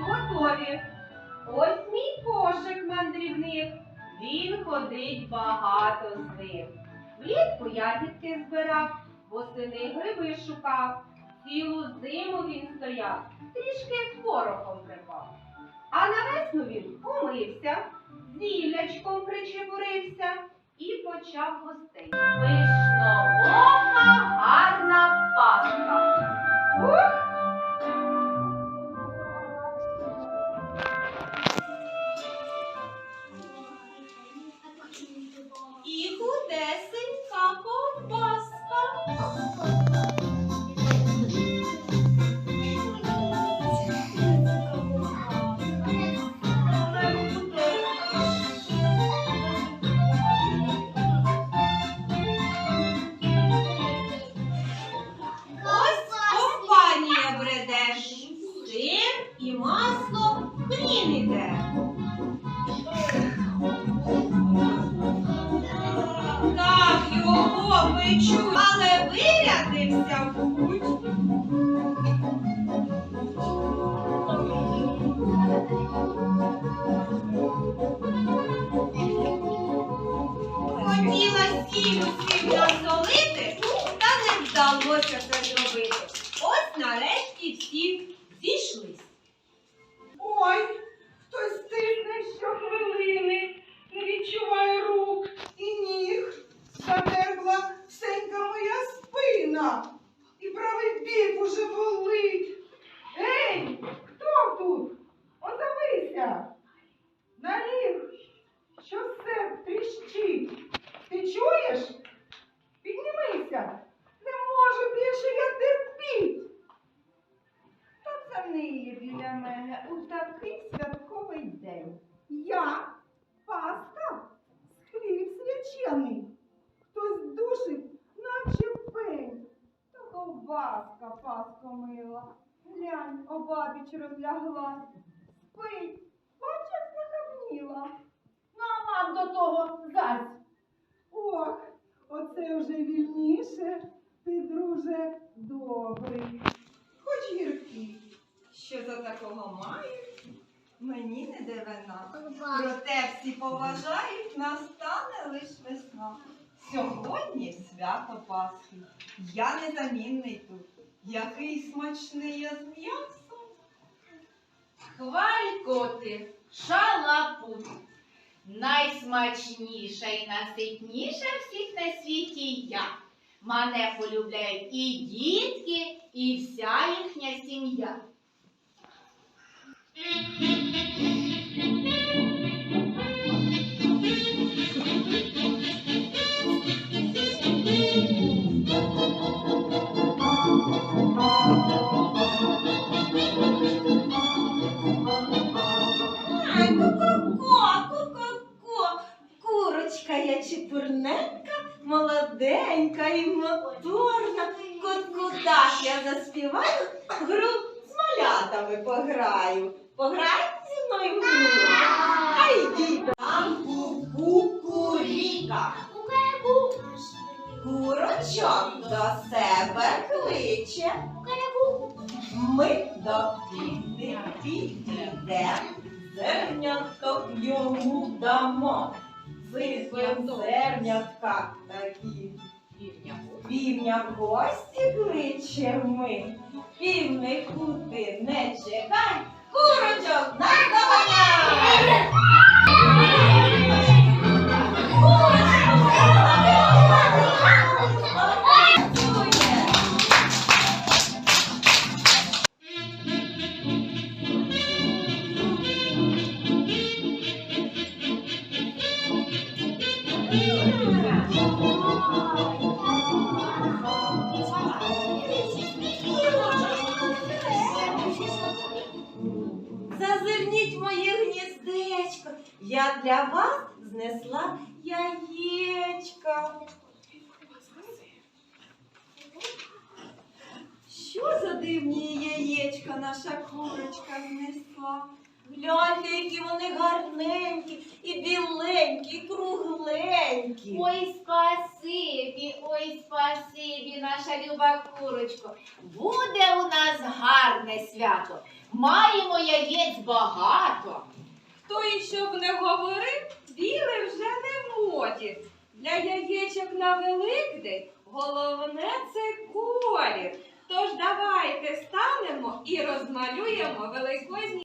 готові. Ось мій кошик мандрівник. Він ходить багато з ним. Влітку ягідки збирав, восени гриби шукав. Цілу зиму він стояв, трішки порохом припав. А на весну він умився, зіллячком причепурився і почав гостей. Вишноока гарна паска. Ух! Його але вирядився в путь. Хотіла сілю свій насолити, та не вдалося це зробити. Ось нарешті всі зійшлись. Ой, хтось стисне щохвилини, не відчуває рук і ніг. Замерзла сенька моя спина, і правий бік уже болить. Ей, хто тут? Озовися. Наліг, що все тріщить. Ти чуєш? Піднімися. Не можу більше я терпіть. Та це ниє біля мене у такий святковий день. Я паска з хліб свячений. Хтось душить, наче пень. Та ковбаска паско мила. Глянь, обабіч розляглась. Спить, бач, як захабніла. Ну, а вам до того зась. Ох, оце вже вільніше. Ти, друже, добрий. Хоч гіркий. Що за такого мають? Мені не дивина. Проте всі поважають, настане лиш весна. Сьогодні свято Пасхи. Я незамінний тут. Який смачний я з м'ясом. Хвалькоти, шалапут. Найсмачніша і наситніша всіх на світі я. Мене полюбляють і дітки, і вся Ай, ку-ку-ку, ку-ку-ку. Курочка я чепурненька, молоденька і моторна. Кут-кудах я заспіваю, гру з малятами пограю. Пограєте зі мною гру? Зернятка такі. Півня в гості кличе ми. Півнику ти не чекай, курочок наздоганяй! Курочка! Я для вас знесла яєчка. Що за дивні яєчка наша курочка знесла? Гляньте, які вони гарненькі, і біленькі, і кругленькі. Ой, спасибі, ой, спасибі, наша люба курочко. Буде у нас гарне свято. Маємо яєць багато. Хто і щоб не говорив, біле вже не в моді. Для яєчок на Великдень головне це колір. Тож давайте станемо і розмалюємо великодні.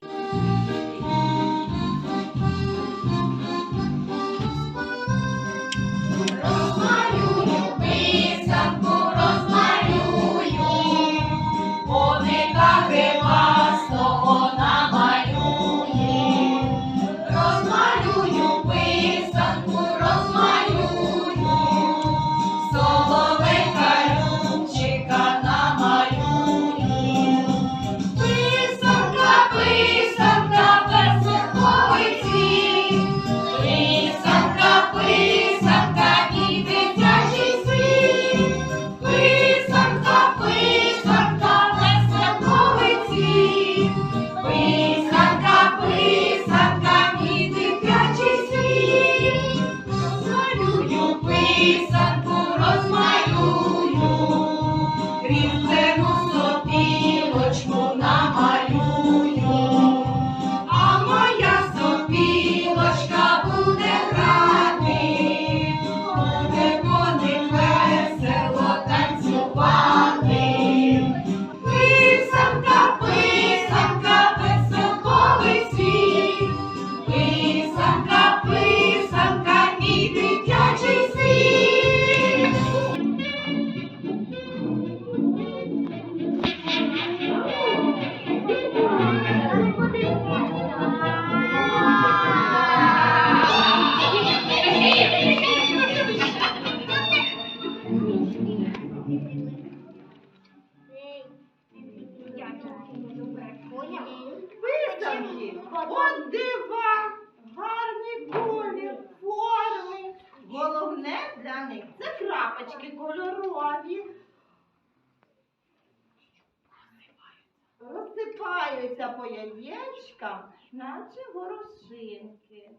Розсипаються по яєчкам, наче горошинки.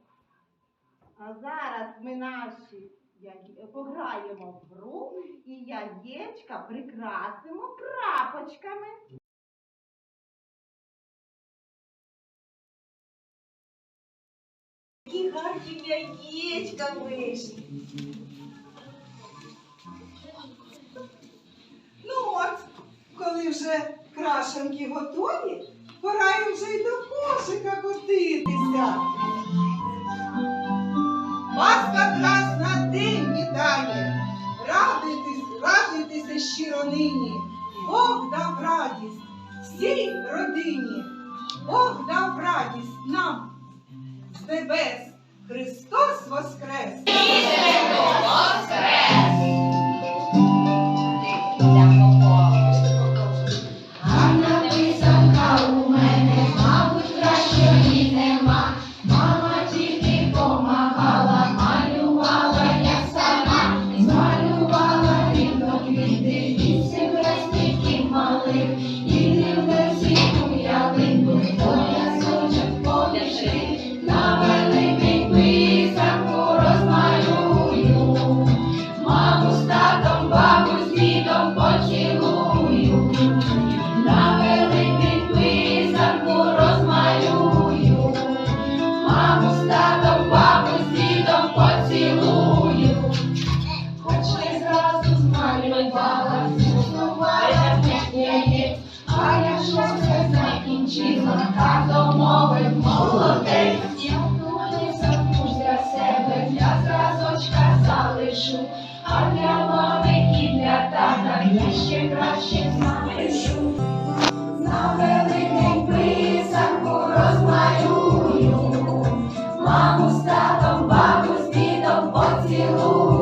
А зараз ми наші пограємо в гру і яєчка прикрасимо крапочками. Які гарні яєчка вийшли. Ну от, коли вже крашенки готові, пора їм вже й до кошика котитися. Пасха нас на день вітає. Радуйтесь, радуйтеся щиро нині. Бог дав радість всій родині. Бог дав радість нам з небес. Христос воскрес! На великий писанку розмалюю. Маму з татом, бабу з дідом поцілую. Хоч не зразу змалювала, змусувала яєць, а я щось закінчила, так домовив молодець. маму з татом, бабу з дідом поцілуй.